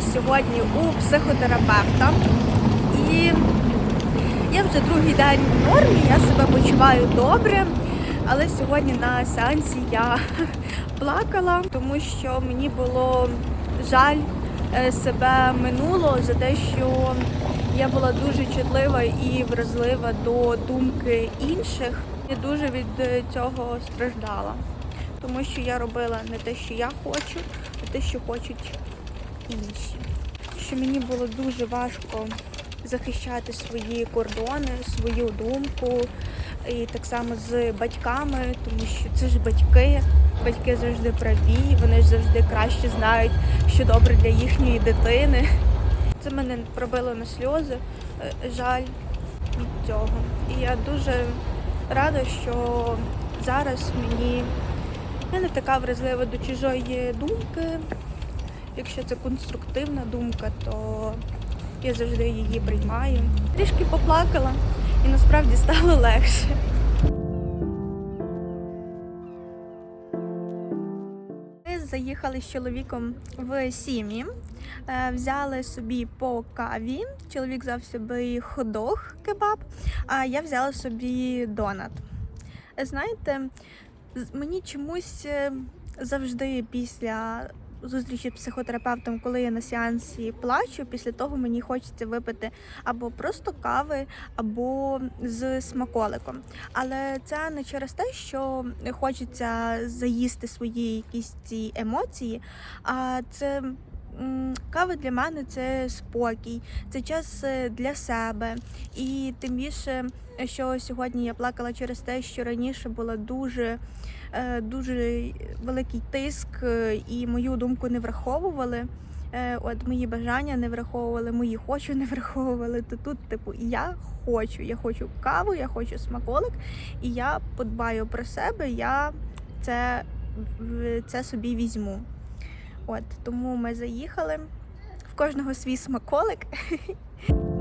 Сьогодні у психотерапевта і я вже другий день в нормі, я себе почуваю добре. Але сьогодні на сеансі я плакала, тому що мені було жаль е, себе минуло за те, що я була дуже чутлива і вразлива до думки інших. Я дуже від цього страждала, тому що я робила не те, що я хочу, а те, що хочуть інші. Що мені було дуже важко захищати свої кордони, свою думку, і так само з батьками, тому що це ж батьки. Батьки завжди праві, вони ж завжди краще знають, що добре для їхньої дитини. Це мене пробило на сльози, е, жаль від цього. І я дуже рада, що зараз мені я не така вразлива до чужої думки. Якщо це конструктивна думка, то я завжди її приймаю. Трішки поплакала і насправді стало легше. Ми заїхали з чоловіком в сім'ї, е, взяли собі по каві. Чоловік взяв собі ходох кебаб, а я взяла собі донат. Знаєте, мені чомусь е, завжди після зустрічі з психотерапевтом, коли я на сеансі плачу, після того мені хочеться випити або просто кави, або з смаколиком. Але це не через те, що хочеться заїсти свої якісь ці емоції, а це. Кава для мене це спокій, це час е, для себе. І тим більше, що сьогодні я плакала через те, що раніше була дуже, е, дуже великий тиск, е, і мою думку не враховували. Е, От мої бажання не враховували, мої хочу не враховували. То тут, типу, я хочу. Я хочу каву, я хочу смаколик, і я подбаю про себе. Я це, це собі візьму. От тому ми заїхали. В кожного свій смаколик.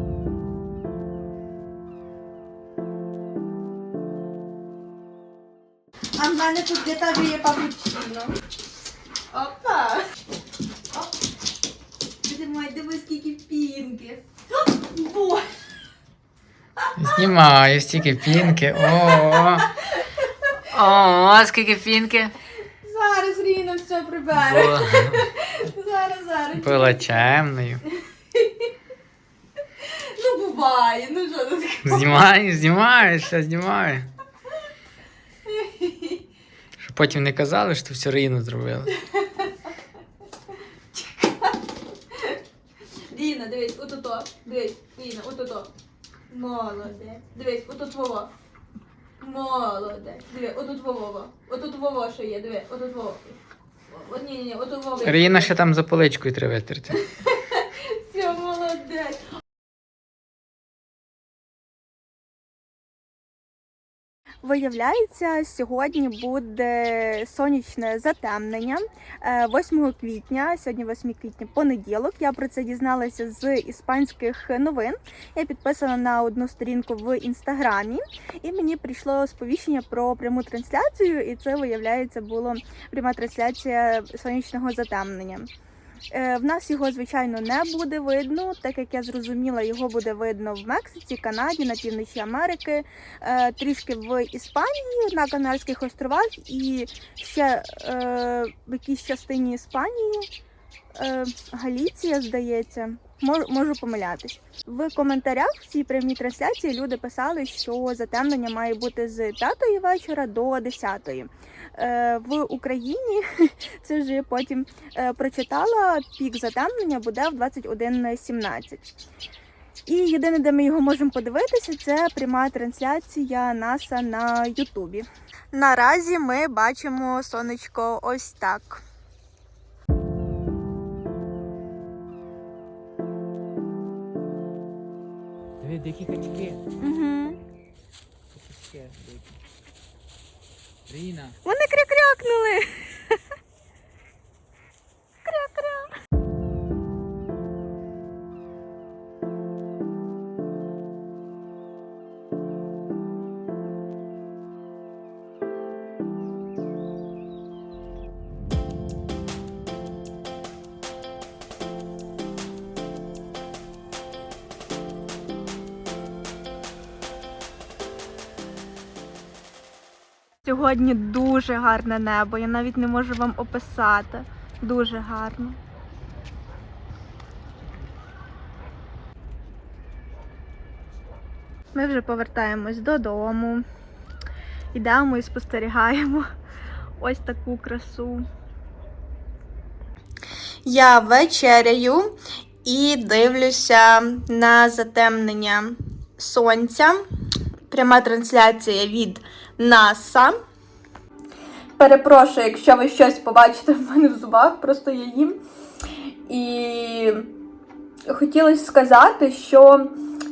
А в мене тут для тебе є папучино. Опа! Оп. Димай, дивись, скільки пінки. Бо! Знімаю стільки пінки. О, о, скільки пінки. Зараз Ріна все прибере. Була, Зараз, зараз. була чемною. Ну буває, ну що ти таке? Знімаю, знімаю, все знімаю. Щоб потім не казали, що все Ріну зробила. Ріна, дивись, отото. Дивись, Ріна, отото. Молодець. Дивись, отут Вова. Молодець. Диви, отут Вова. Отут Вова ще є, диви, отут Вова. От ні, ні, ні, отут Вова. Ріна ще там за поличкою треба витерти. Все, молодець. Виявляється, сьогодні буде сонячне затемнення е, 8 квітня. Сьогодні 8 квітня, понеділок. Я про це дізналася з іспанських новин. Я підписана на одну сторінку в інстаграмі, і мені прийшло сповіщення про пряму трансляцію. І це виявляється було пряма трансляція сонячного затемнення. Е, В нас його, звичайно, не буде видно, так як я зрозуміла, його буде видно в Мексиці, Канаді, на півночі Америки, е, трішки в Іспанії, на Канарських островах і ще е, в якійсь частині Іспанії, Галіція, здається. Можу, помилятись. В коментарях в цій прямій трансляції люди писали, що затемнення має бути з 5 вечора до 10. Е, в Україні це вже потім е, прочитала, пік затемнення буде в 21.17. І єдине, де ми його можемо подивитися, це пряма трансляція НАСА на Ютубі. Наразі ми бачимо сонечко ось так. Дикі качки. Угу. Ріна. Вони крякрякнули. Кря-кря. Сьогодні дуже гарне небо, я навіть не можу вам описати. Дуже гарно. Ми вже повертаємось додому. Йдемо і спостерігаємо ось таку красу. Я вечеряю і дивлюся на затемнення сонця. Пряма трансляція від НАСА. Перепрошую, якщо ви щось побачите в мене в зубах, просто я їм. І хотілося сказати, що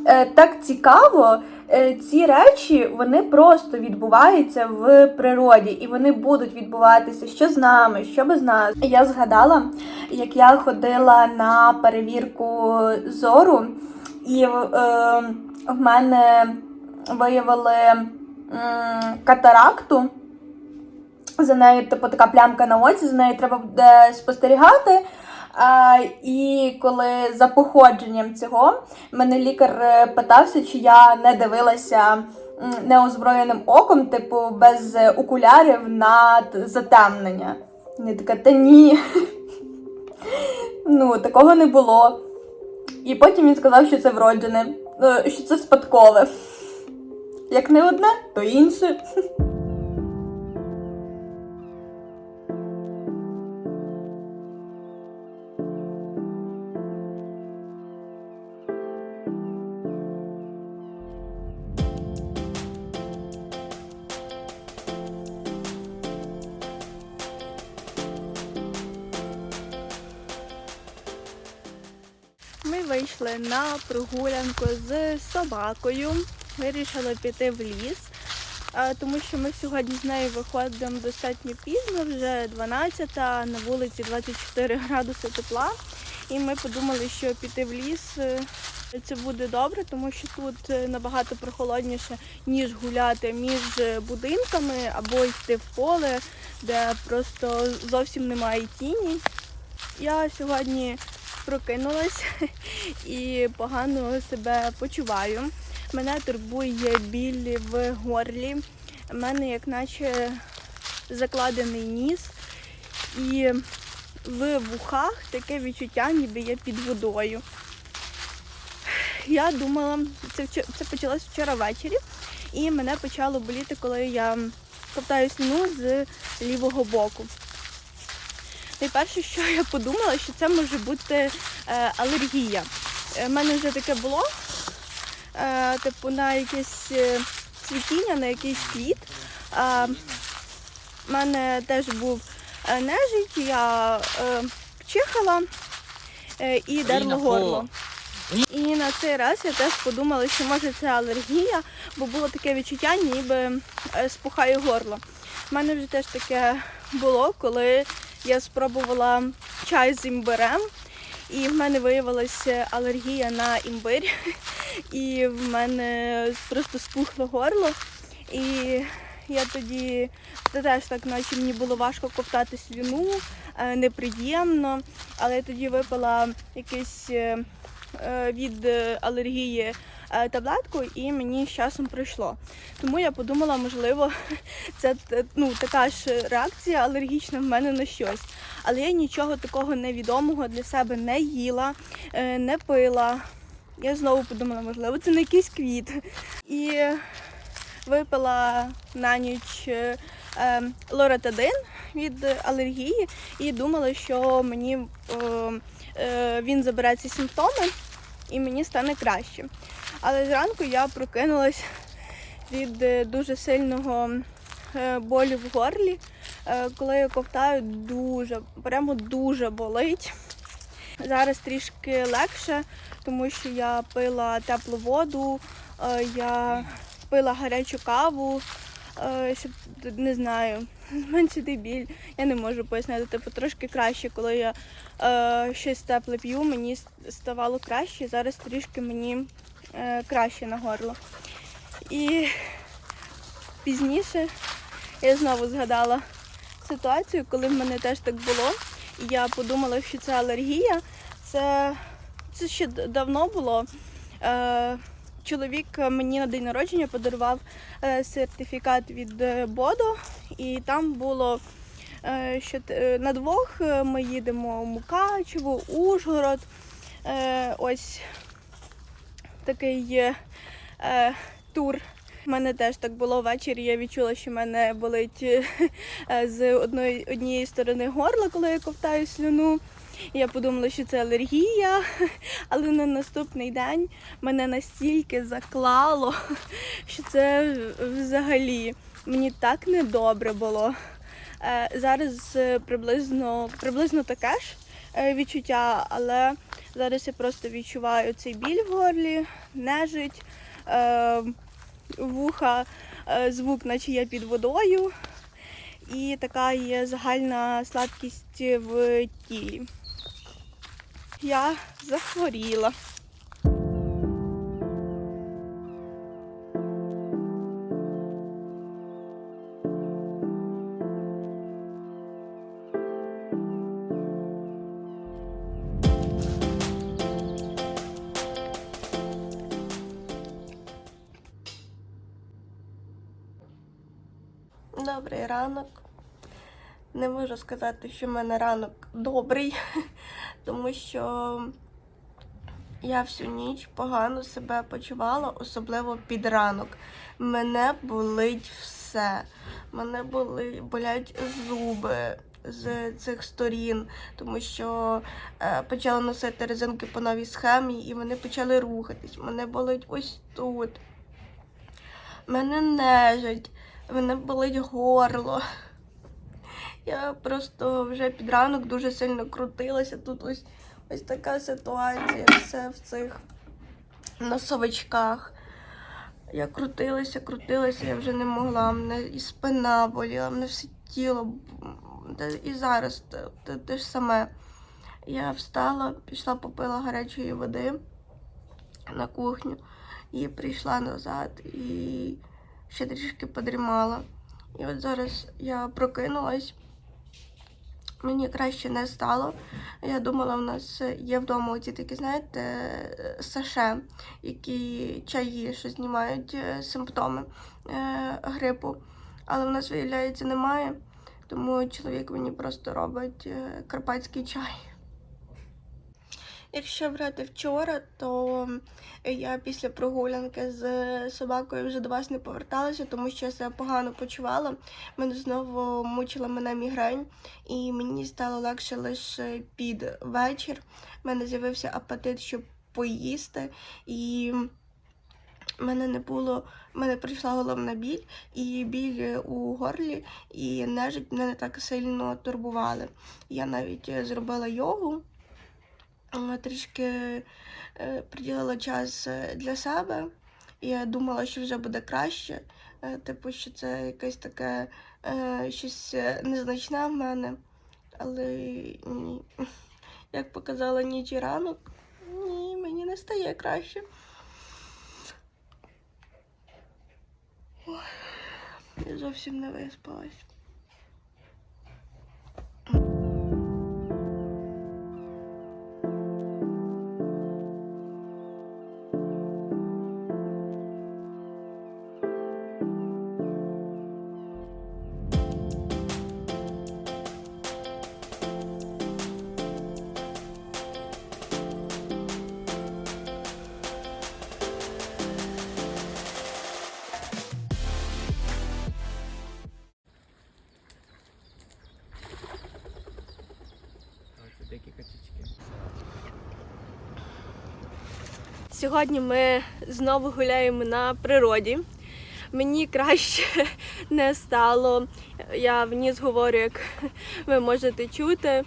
е, так цікаво, е, ці речі вони просто відбуваються в природі, і вони будуть відбуватися що з нами, що без нас. Я згадала, як я ходила на перевірку зору, і е, в мене виявили катаракту. За нею, типу, така плямка на оці, за нею треба буде спостерігати. А, і коли за походженням цього мене лікар е, питався, чи я не дивилася неозброєним оком, типу, без е, окулярів на затемнення. Я така, та ні. Ну, такого не було. І потім він сказав, що це вроджене, е, що це спадкове. Як не одне, то інше. Ми вийшли на прогулянку з собакою. Вирішили піти в ліс, тому що ми сьогодні з нею виходимо достатньо пізно, вже 12, а на вулиці 24 градуси тепла. І ми подумали, що піти в ліс е, це буде добре, тому що тут е, набагато прохолодніше, ніж гуляти між е, будинками або йти в поле, де просто зовсім немає тіні. Я сьогодні прокинулась і погано себе почуваю. Мене турбує біль в горлі. У мене як наче закладений ніс. І в вухах таке відчуття, ніби я під водою. Я думала, це, вчо- це почалось вчора ввечері, і мене почало боліти, коли я ковтаю слюну з лівого боку. Найперше, що я подумала, що це може бути е, алергія. У мене вже таке було, е, типу, на якесь е, цвітіння, на якийсь квіт. Е, у мене теж був е, нежить, я е, чихала е, і дерло горло. І на цей раз я теж подумала, що може це алергія, бо було таке відчуття, ніби е, спухає горло. У мене вже теж таке було, коли я спробувала чай з імбирем, і в мене виявилася алергія на імбир, і в мене просто спухло горло. І я тоді теж так, наче мені було важко ковтати слюну, е, неприємно, але я тоді випила якийсь е, е, від алергії таблетку, і мені з часом пройшло. Тому я подумала, можливо, це ну, така ж реакція алергічна в мене на щось. Але я нічого такого невідомого для себе не їла, е, не пила. Я знову подумала, можливо, це не якийсь квіт. І випила на ніч е, е, лоратадин від алергії і думала, що мені е, е, він забере ці симптоми і мені стане краще. Але зранку я прокинулась від е, дуже сильного е, болю в горлі. Е, Коли я ковтаю, дуже, прямо дуже болить. Зараз трішки легше, тому що я пила теплу воду, я пила гарячу каву, щоб не знаю, зменшити біль. Я не можу пояснити. Типу трошки краще, коли я щось тепле п'ю, мені ставало краще. Зараз трішки мені краще на горло. І пізніше я знову згадала ситуацію, коли в мене теж так було. І я подумала, що це алергія. Це, це ще давно було. Е, чоловік мені на день народження подарував е, сертифікат від е, Бодо, і там було. е, Що е, на двох е, ми їдемо в Мукачево, Ужгород. Е, Ось такий є е, тур. У мене теж так було ввечері. Я відчула, що в мене болить е, з одної, однієї сторони горла, коли я ковтаю слюну. Я подумала, що це алергія, але на наступний день мене настільки заклало, що це взагалі мені так недобре було. Е, Зараз е, приблизно, приблизно таке ж е, відчуття, але зараз я просто відчуваю цей біль в горлі, нежить, е, вуха, е, звук, наче я під водою, і така є загальна слабкість в тілі. Я захворіла. Ранок. Не можу сказати, що в мене ранок добрий, тому що я всю ніч погано себе почувала, особливо під ранок. Мене болить все. Мене були, болять зуби з цих сторін, тому що е, почала носити резинки по новій схемі і вони почали рухатись. Мене болить ось тут. Мене нежить, мене болить горло. Я просто вже під ранок дуже сильно крутилася. Тут ось ось така ситуація, все в цих носовичках. Я крутилася, крутилася, я вже не могла. Мене і спина боліла, мене все тіло. І зараз те, те, те ж саме. Я встала, пішла, попила гарячої води на кухню і прийшла назад і ще трішки подрімала. І от зараз я прокинулась. Мені краще не стало. Я думала, в нас є вдома оці такі, знаєте, саше, які чаї, що знімають е, симптоми е, грипу. Але в нас, виявляється, немає. Тому чоловік мені просто робить е, карпатський чай. Якщо брати вчора, то я після прогулянки з собакою вже до вас не поверталася, тому що я себе погано почувала. Мене знову мучила мене мігрень, і мені стало легше лише під вечір. У мене з'явився апетит, щоб поїсти, і мене не було. мене прийшла головна біль, і біль у горлі, і нежить мене не так сильно турбували. Я навіть зробила йогу. Трішки е, приділила час е, для себе. Я думала, що вже буде краще. Е, Типу, що це якесь таке щось незначне в мене. Але ні. Як показала ніч і ранок, ні, мені не стає краще. Я зовсім не виспалась. Сьогодні ми знову гуляємо на природі. Мені краще не стало. Я вніс говорю, як ви можете чути.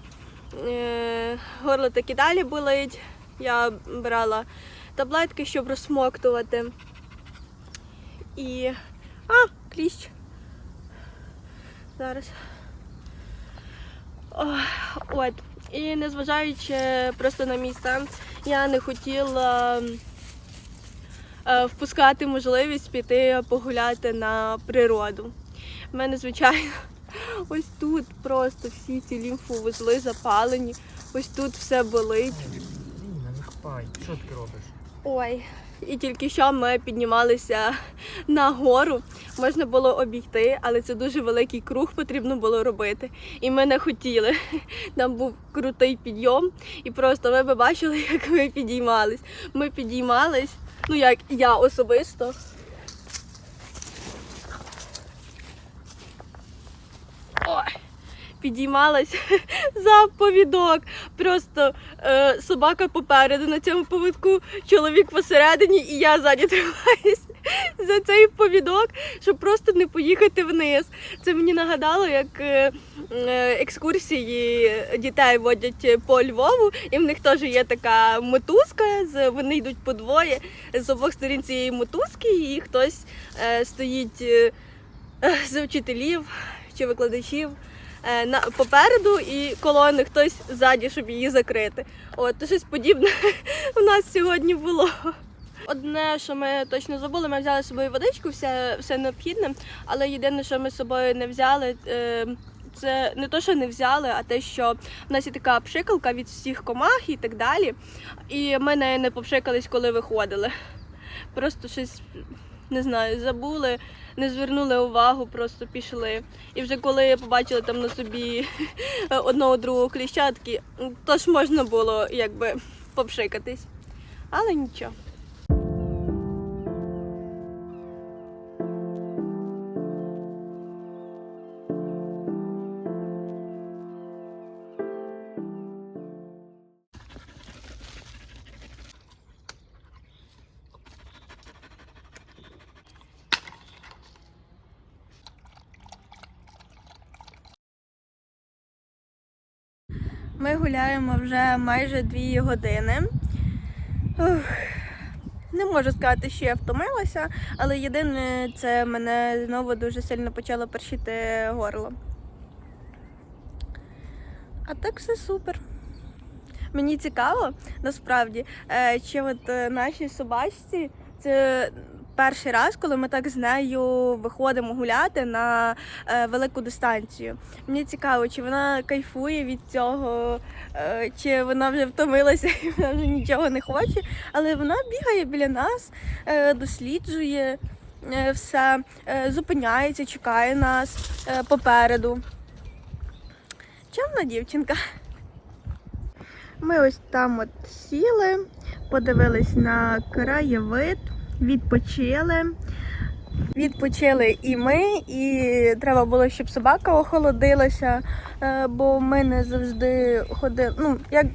Е, Горло так і далі болить. Я брала таблетки, щоб розсмоктувати. І. А, кліщ. Зараз. Ох, От. І незважаючи просто на мій стан, я не хотіла е, впускати можливість піти погуляти на природу. У мене, звичайно, ось тут просто всі ці лімфовузли запалені, ось тут все болить. Що ти робиш? Ой, І тільки що ми піднімалися на гору. Можна було обійти, але це дуже великий круг потрібно було робити. І ми не хотіли. Там був крутий підйом, і просто ви б бачили, як ми підіймались. Ми підіймались, ну як я особисто. Ой, підіймалась за повідок. Просто е, собака попереду на цьому повідку, чоловік посередині, і я ззаді тримаюсь за цей повідок, щоб просто не поїхати вниз. Це мені нагадало, як е, е, екскурсії дітей водять по Львову, і в них теж є така мотузка. Вони йдуть по двоє з обох сторін цієї мотузки, і хтось е, стоїть е, з вчителів чи викладачів. Е, попереду і колони хтось ззаді, щоб її закрити. От щось подібне у нас сьогодні було. Одне, що ми точно забули, ми взяли з собою водичку, все, все необхідне, але єдине, що ми з собою не взяли, е, це не то, що не взяли, а те, що в нас є така пшикалка від всіх комах і так далі. І ми нею не попшикались, коли виходили. Просто щось не знаю, забули, не звернули увагу, просто пішли. І вже коли побачили там на собі одного другого кліщатки, то ж можна було якби попшикатись. Але нічого. Ми гуляємо вже майже дві години. Ух, Не можу сказати, що я втомилася, але єдине, це мене знову дуже сильно почало першити горло. А так все супер. Мені цікаво, насправді, е, чи от е, нашій собачці це перший раз, коли ми так з нею виходимо гуляти на е, велику дистанцію. Мені цікаво, чи вона кайфує від цього, е, чи вона вже втомилася і вона вже нічого не хоче. Але вона бігає біля нас, е, досліджує все, зупиняється, чекає нас попереду. Чемна дівчинка. Ми ось там от сіли, подивились на краєвид, відпочили. Відпочили і ми, і треба було, щоб собака охолодилася, е, бо ми не завжди ходили. Ну, як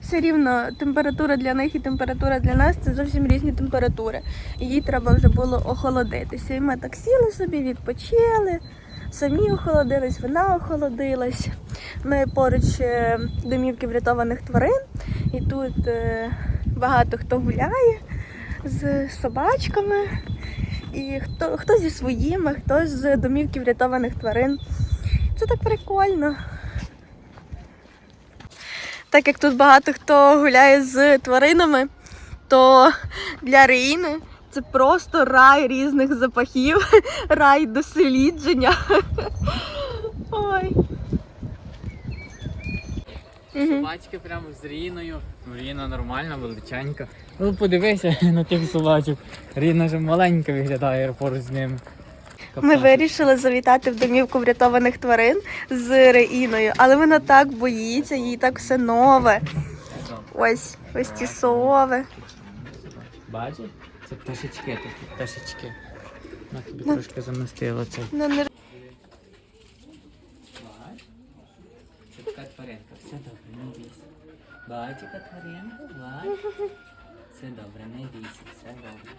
все рівно температура для них і температура для нас це зовсім різні температури. Їй треба вже було охолодитися. І ми так сіли собі, відпочили, самі охолодились, вона охолодилась. Ми поруч е, домівки врятованих тварин, і тут е, багато хто гуляє з собачками. І хто, хто зі своїми, хто з домівки врятованих тварин. Це так прикольно. Так як тут багато хто гуляє з тваринами, то для Реїни це просто рай різних запахів, рай дослідження. Ой. Собачки прямо з Ріною. Ну, Ріна нормальна, величенька. Ну подивися на тих собачок. Ріна ж маленька виглядає поруч з ними. Ми вирішили завітати в домівку врятованих тварин з Реїною, але вона так боїться, їй так все нове. Ось, ось ці сови. Бачиш? Це пташечки такі, пташечки. На тобі Ну. трошки замістило це. Ну, не... Бач? Тваринка. Все добре, не бійся. Бач, яка тваринка. Все добре, не бійся, все добре.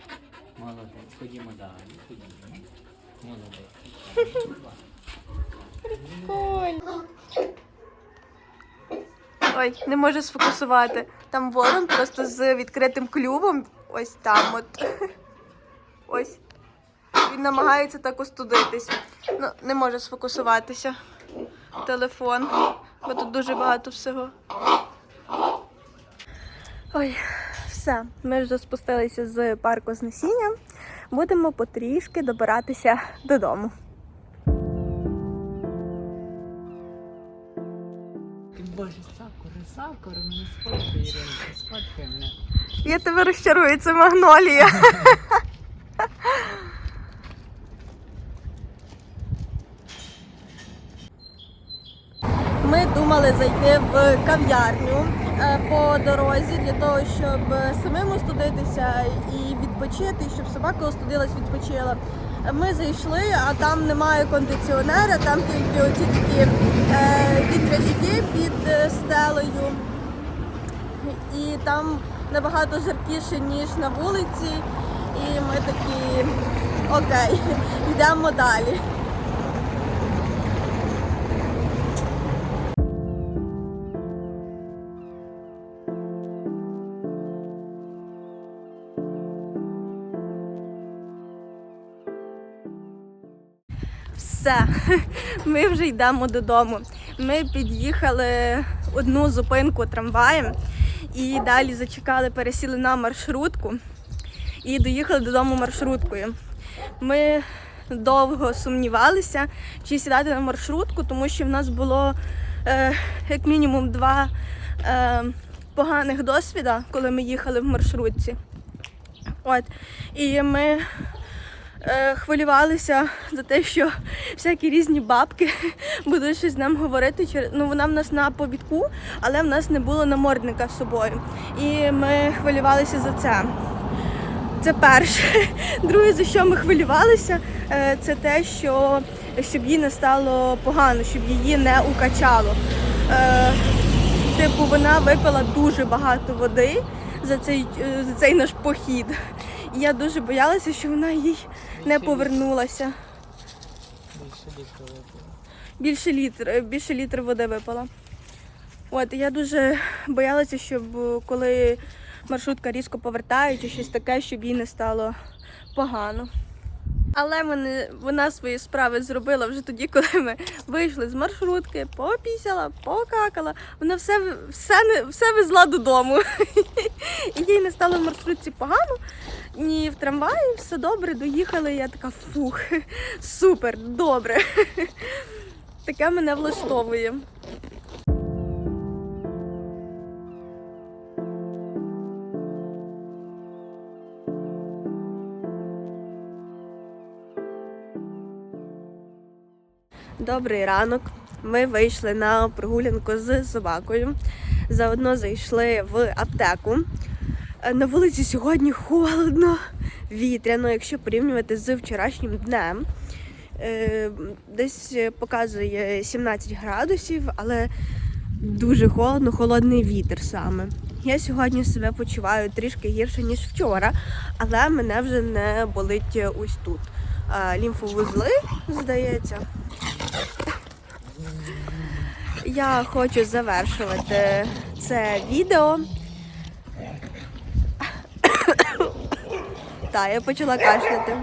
Молодець, ходімо далі, ходімо. Молодець. Прикольно. Ой, не можу сфокусувати. Там ворон просто з відкритим клювом. Ось там от. Ось. Він намагається так остудитись. Ну, не може сфокусуватися. Телефон. Бо тут дуже багато всього. Ой, все. Ми вже спустилися з парку знесіння. Будемо потрішки добиратися додому. Боже, Боже, сакури, сакури, сфоткай, Іринка, сфоткай мене. Я тебе розчарую, це магнолія. Ми думали зайти в кав'ярню е, по дорозі для того, щоб самим остудитися і відпочити, щоб собака остудилась, відпочила. Ми зайшли, а там немає кондиціонера, там тільки оці такі е, вітрячки під е, стелею і там набагато жаркіше, ніж на вулиці. І ми такі окей, йдемо далі. Все, ми вже йдемо додому. Ми під'їхали одну зупинку трамваєм і далі зачекали, пересіли на маршрутку і доїхали додому маршруткою. Ми довго сумнівалися, чи сідати на маршрутку, тому що в нас було е, як мінімум два е, поганих досвіда, коли ми їхали в маршрутці. От. І ми хвилювалися за те, що всякі різні бабки будуть щось з нам говорити. Ну, вона в нас на повідку, але в нас не було намордника з собою. І ми хвилювалися за це. Це перше. Друге, за що ми хвилювалися, е, це те, що щоб їй не стало погано, щоб її не укачало. Е, Типу, вона випила дуже багато води за цей, е, за цей наш похід. І я дуже боялася, що вона їй не повернулася. Більше літр, більше літр води випала. От, я дуже боялася, щоб коли маршрутка різко повертає чи щось таке, щоб їй не стало погано. Але мене, вона свої справи зробила вже тоді, коли ми вийшли з маршрутки, попісяла, покакала. Вона все, все, не- все везла додому. І їй не стало в маршрутці погано, ні в трамваї, все добре, доїхали. Я така фух, супер, добре. Таке мене влаштовує. Добрий ранок. Ми вийшли на прогулянку з собакою. Заодно зайшли в аптеку. Е, На вулиці сьогодні холодно, вітряно, якщо порівнювати з вчорашнім днем. Е, Десь показує 17 градусів, але дуже холодно, холодний вітер саме. Я сьогодні себе почуваю трішки гірше, ніж вчора, але мене вже не болить ось тут. А, Лімфовузли, здається. Я хочу завершувати це відео. Та, я почала кашляти.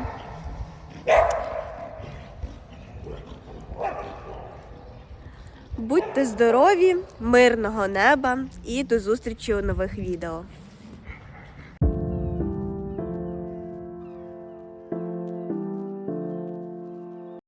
Будьте здорові, мирного неба і до зустрічі у нових відео.